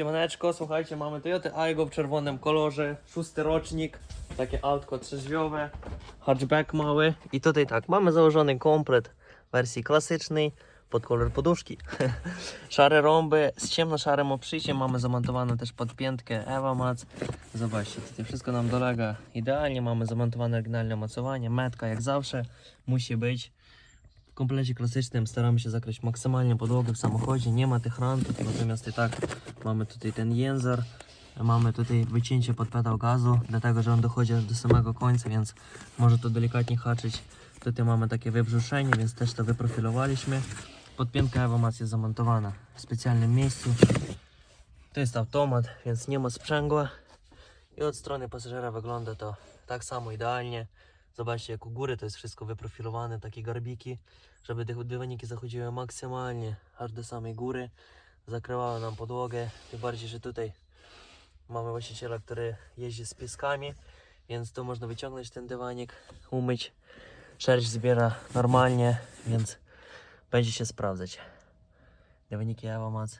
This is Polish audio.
Siemaneczko, słuchajcie, mamy Toyota Aygo w czerwonym kolorze, szósty rocznik, takie autko trzeźwiowe, hatchback mały i tutaj tak, mamy założony komplet wersji klasycznej pod kolor poduszki. Szare rąby z ciemno-szarym obszyciem, mamy zamontowaną też podpiętkę Eva Mac. Zobaczcie, tutaj wszystko nam dolega idealnie, mamy zamontowane oryginalne mocowanie, metka jak zawsze musi być. W komplecie klasycznym staramy się zakryć maksymalnie podłogę w samochodzie, nie ma tych rantów, natomiast i tak mamy tutaj ten język, mamy tutaj wycięcie pod pedał gazu, dlatego że on dochodzi aż do samego końca, więc może to delikatnie haczyć. Tutaj mamy takie wybrzuszenie, więc też to wyprofilowaliśmy. Podpiętka Evomac jest zamontowana w specjalnym miejscu. To jest automat, więc nie ma sprzęgła. I od strony pasażera wygląda to tak samo idealnie. Zobaczcie jak u góry to jest wszystko wyprofilowane, takie garbiki, żeby te dywaniki zachodziły maksymalnie aż do samej góry. Zakrywały nam podłogę, tym bardziej, że tutaj mamy właściciela, który jeździ z pieskami, więc tu można wyciągnąć ten dywanik, umyć. Szerź zbiera normalnie, więc będzie się sprawdzać. Dywaniki Evomac